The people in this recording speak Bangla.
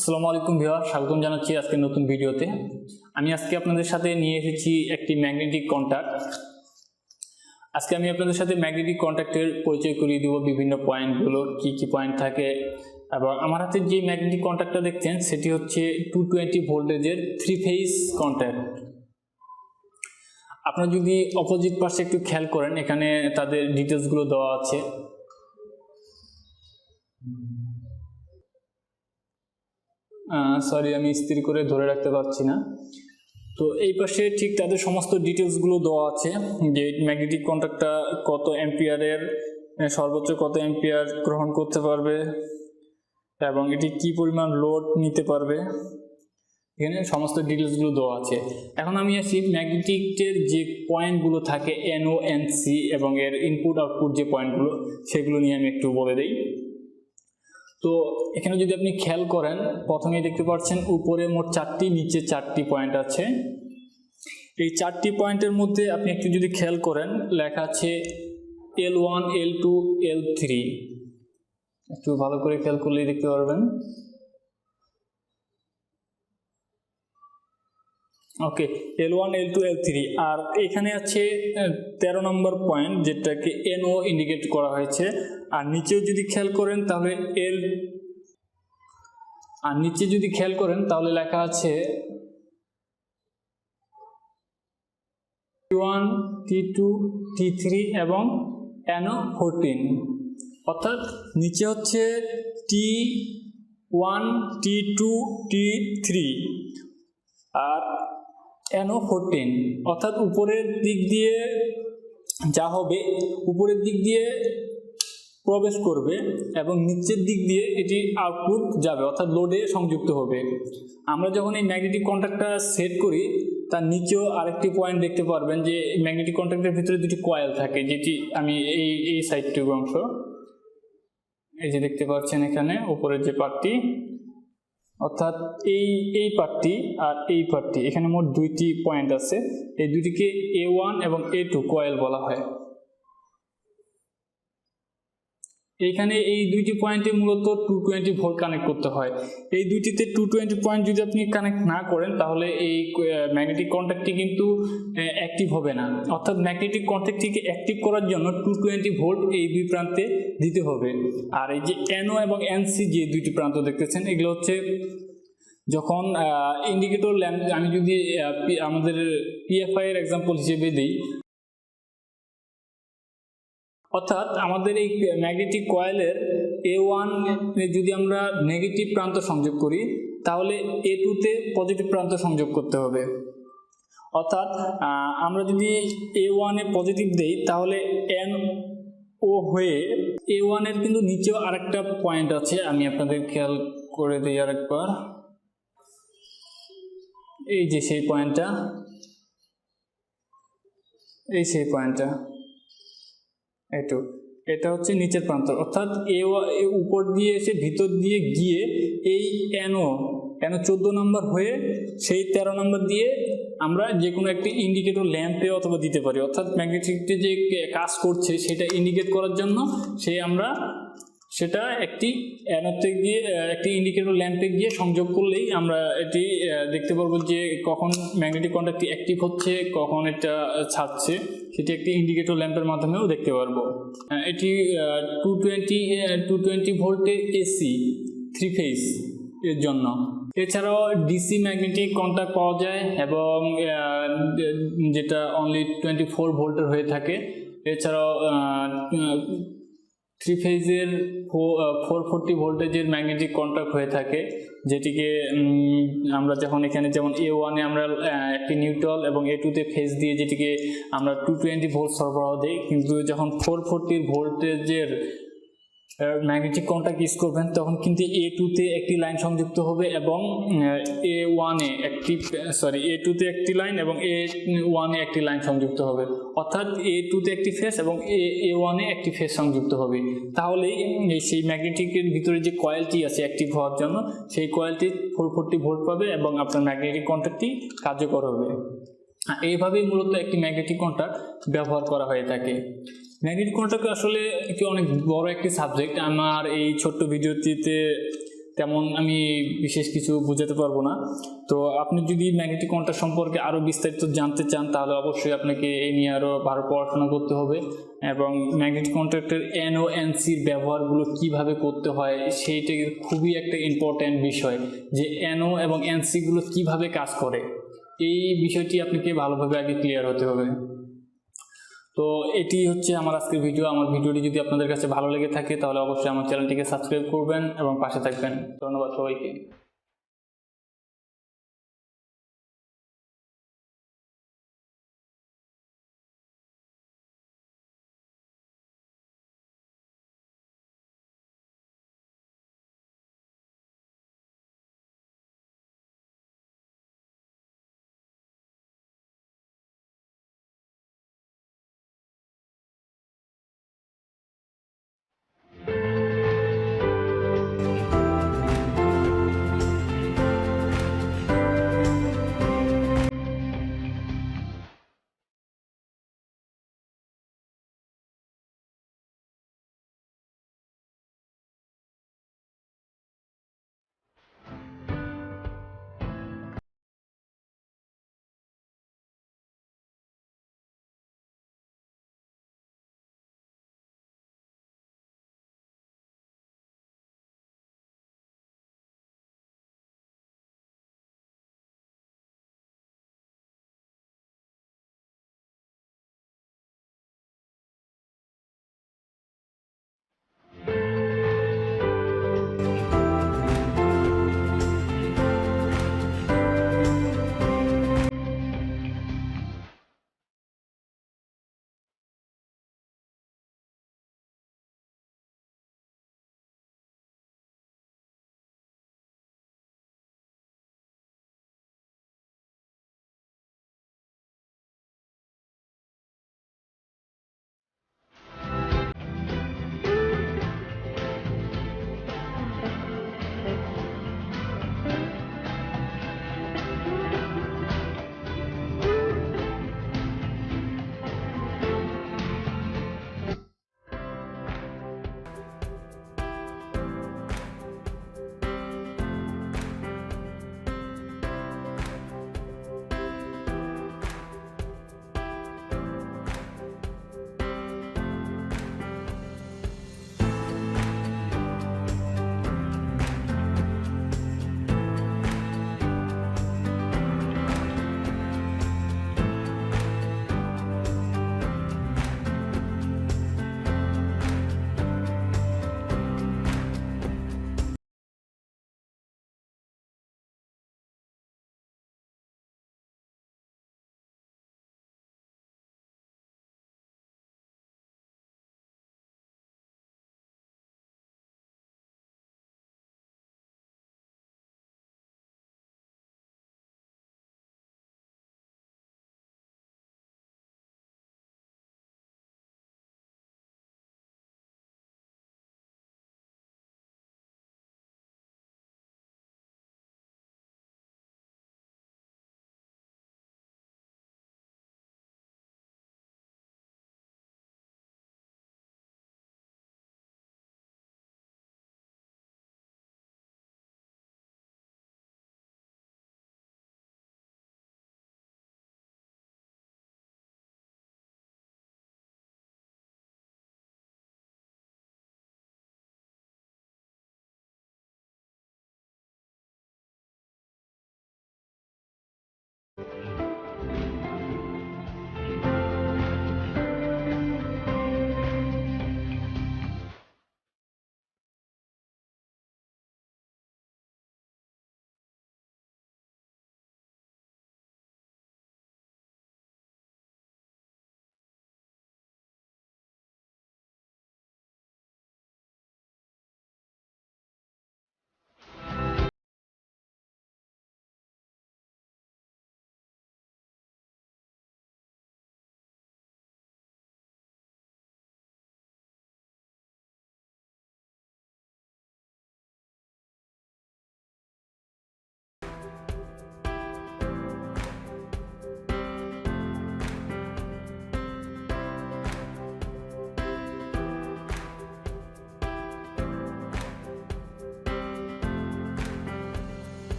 আসসালামু আলাইকুম ভিওয়া স্বাগতম জানাচ্ছি আজকে নতুন ভিডিওতে। আমি আজকে আপনাদের সাথে নিয়ে এসেছি একটি ম্যাগনেটিক কন্ট্যাক্ট আজকে আমি আপনাদের সাথে ম্যাগনেটিক কন্ট্যাক্টের পরিচয় করিয়ে দেবো বিভিন্ন পয়েন্টগুলোর, কি কি পয়েন্ট থাকে। এবং আমার হাতে যে ম্যাগনেটিক কন্ট্যাক্টটা দেখছেন, সেটি হচ্ছে টু টোয়েন্টি ভোল্টেজের থ্রি ফেজ কন্ট্যাক্ট আপনারা যদি অপোজিট পাশে একটু খেয়াল করেন, এখানে তাদের ডিটেলসগুলো দেওয়া আছে। সরি আমি স্থির করে ধরে রাখতে পারছি না। তো এই পাশে ঠিক তাদের সমস্ত ডিটেলসগুলো দেওয়া আছে যে ম্যাগনেটিক কন্ট্যাক্টটা কত অ্যাম্পিয়ারের সর্বোচ্চ কত অ্যাম্পিয়ার গ্রহণ করতে পারবে এবং এটি কি পরিমাণ লোড নিতে পারবে। এখানে সমস্ত ডিটেলসগুলো দেওয়া আছে। এখন আমি আসি ম্যাগনেটিকের যে পয়েন্টগুলো থাকে এনও এন সি এবং এর ইনপুট আউটপুট যে পয়েন্টগুলো সেগুলো নিয়ে আমি একটু বলে দিই। তো এখানে যদি আপনি খেয়াল করেন প্রথমে দেখতে পাচ্ছেন উপরে মোট চারটি, নিচে চারটি পয়েন্ট আছে। এই চারটি পয়েন্টের মধ্যে আপনি একটু যদি খেয়াল করেন, লেখা আছে L one L two L three একটু ভালো করে খেয়াল করলেই দেখতে পারবেন। Okay L one L two L three আর এখানে আছে তেরো নম্বর পয়েন্ট যেটাকে এনও ইন্ডিকেট করা হয়েছে। আর নিচেও যদি খেয়াল করেন, তাহলে এল আর নিচে যদি খেয়াল করেন, তাহলে লেখা আছে one T two T three এবং এনও ফোরটিন অর্থাৎ নিচে হচ্ছে T one T two T three আর এনও ফোরটিন? অর্থাৎ উপরের দিক দিয়ে যা হবে, উপরের দিক দিয়ে প্রবেশ করবে এবং নিচের দিক দিয়ে এটি আউটপুট যাবে, অর্থাৎ লোডে সংযুক্ত হবে। আমরা যখন এই ম্যাগনেটিক কন্ট্যাক্টটা সেট করি, তার নিচেও আরেকটি পয়েন্ট দেখতে পারবেন যে ম্যাগনেটিক কন্ট্যাক্টের ভিতরে দুটি কয়েল থাকে, যেটি আমি এই এই সাইডটুকু অংশ, এই যে দেখতে পাচ্ছেন এখানে, উপরের যে পার্টটি অর্থাৎ এই এই পার্টটি আর এই পার্টটি, এখানে মোট দুইটি পয়েন্ট আছে। এই দুইটিকে এ ওয়ান এবং এ টু কয়েল বলা হয়। এইখানে এই দুইটি পয়েন্টে মূলত টু টোয়েন্টি ভোল্ট কানেক্ট করতে হয়। এই দুইটিতে টু টোয়েন্টি পয়েন্ট যদি আপনি কানেক্ট না করেন, তাহলে এই ম্যাগনেটিক কন্ট্যাক্টটি কিন্তু অ্যাক্টিভ হবে না। অর্থাৎ ম্যাগনেটিক কন্ট্যাক্টটিকে অ্যাক্টিভ করার জন্য টু টোয়েন্টি ভোল্ট এই দুই প্রান্তে দিতে হবে। আর এই যে এনও এবং এনসি যে দুইটি প্রান্ত দেখতেছেন, এগুলো হচ্ছে যখন ইন্ডিকেটর ল্যাম্প আমি যদি আমাদের পিএফআই এর এক্সাম্পল হিসেবে দিই অর্থাৎ আমাদের এই ম্যাগনেটিক কয়েলের এ ওয়ান যদি আমরা নেগেটিভ প্রান্ত সংযোগ করি, তাহলে এ টুতে পজিটিভ প্রান্ত সংযোগ করতে হবে। অর্থাৎ আমরা যদি এ ওয়ানে পজিটিভ দেই, তাহলে এন ও হয়ে এ ওয়ানের কিন্তু নিচেও আরেকটা পয়েন্ট আছে। আমি আপনাদের খেয়াল করে দিই আরেকবার। এই যে সেই পয়েন্টটা এই সেই পয়েন্টটা এইটু এটা হচ্ছে নিচের প্রান্ত। অর্থাৎ এ উপর দিয়ে এসে ভিতর দিয়ে গিয়ে এই এনও কেন চোদ্দ নম্বর হয়ে সেই তেরো নম্বর দিয়ে আমরা যে কোনো একটি ইন্ডিকেটর ল্যাম্পে অথবা দিতে পারি। অর্থাৎ ম্যাগনেটিকটি যে কাজ করছে সেটা ইন্ডিকেট করার জন্য সেই আমরা সেটা একটি অ্যানোতে গিয়ে একটি ইন্ডিকেটর ল্যাম্পে গিয়ে সংযোগ করলেই আমরা এটি দেখতে পারব যে কখন ম্যাগনেটিক কন্ট্যাক্টটি অ্যাক্টিভ হচ্ছে, কখন এটা ছাড়ছে, সেটি একটি ইন্ডিকেটর ল্যাম্পের মাধ্যমেও দেখতে পারব। এটি টু টোয়েন্টি টু টোয়েন্টি ভোল্টে এসি থ্রি ফেজের জন্য। এছাড়াও ডিসি ম্যাগনেটিক কন্ট্যাক্ট পাওয়া যায় এবং যেটা অনলি টোয়েন্টি ফোর ভোল্টের হয়ে থাকে। এছাড়াও থ্রি ফেজের ফোর ফোরটি ভোল্টেজের ম্যাগনেটিক কন্ট্যাক্ট হয়ে থাকে, যেটিকে আমরা যখন এখানে যেমন এ ওয়ানে আমরা একটি নিউট্রাল এবং এ টুতে ফেজ দিয়ে যেটিকে আমরা টু টোয়েন্টি ভোল্ট সরবরাহ দিই, কিন্তু যখন ফোর ফোরটির ভোল্টেজের ম্যাগনেটিক কন্ট্যাক্ট ইউজ করবেন, তখন কিন্তু এ টুতে একটি লাইন সংযুক্ত হবে এবং এ ওয়ানে একটি সরি এ টুতে একটি লাইন এবং এ ওয়ানে একটি লাইন সংযুক্ত হবে। অর্থাৎ এ টুতে একটি ফেস এবং এ এ ওয়ানে একটি ফেস সংযুক্ত হবে। তাহলেই সেই ম্যাগনেটিকের ভিতরে যে কয়েলটি আছে অ্যাক্টিভ হওয়ার জন্য, সেই কয়েলটি ফোর ফোরটি ভোল্ট পাবে এবং আপনার ম্যাগনেটিক কন্ট্যাক্টটি কার্যকর হবে। এইভাবেই মূলত একটি ম্যাগনেটিক কন্ট্যাক্ট ব্যবহার করা হয়ে থাকে। ম্যাগনেটিক কন্ট্যাক্ট আসলে একটি অনেক বড় একটি সাবজেক্ট আমার এই ছোট্ট ভিডিওটিতে তেমন আমি বিশেষ কিছু বোঝাতে পারব না। তো আপনি যদি ম্যাগনেটিক কন্ট্রাক্ট সম্পর্কে আরও বিস্তারিত জানতে চান, তাহলে অবশ্যই আপনাকে এই নিয়ে আরও ভালো পড়াশোনা করতে হবে। এবং ম্যাগনেটিক কন্ট্রাক্টের এন ও এনসির ব্যবহারগুলো কীভাবে করতে হয়, সেইটা খুবই একটা ইম্পর্ট্যান্ট বিষয় যে এনও এবং এনসিগুলো কীভাবে কাজ করে। এই বিষয়টি আপনাকে ভালোভাবে আগে ক্লিয়ার হতে হবে। তো এটি হচ্ছে আমার আজকের ভিডিও আমার ভিডিওটি যদি আপনাদের কাছে ভালো লেগে থাকে, তাহলে অবশ্যই আমার চ্যানেলটিকে সাবস্ক্রাইব করবেন এবং পাশে থাকবেন। ধন্যবাদ সবাইকে।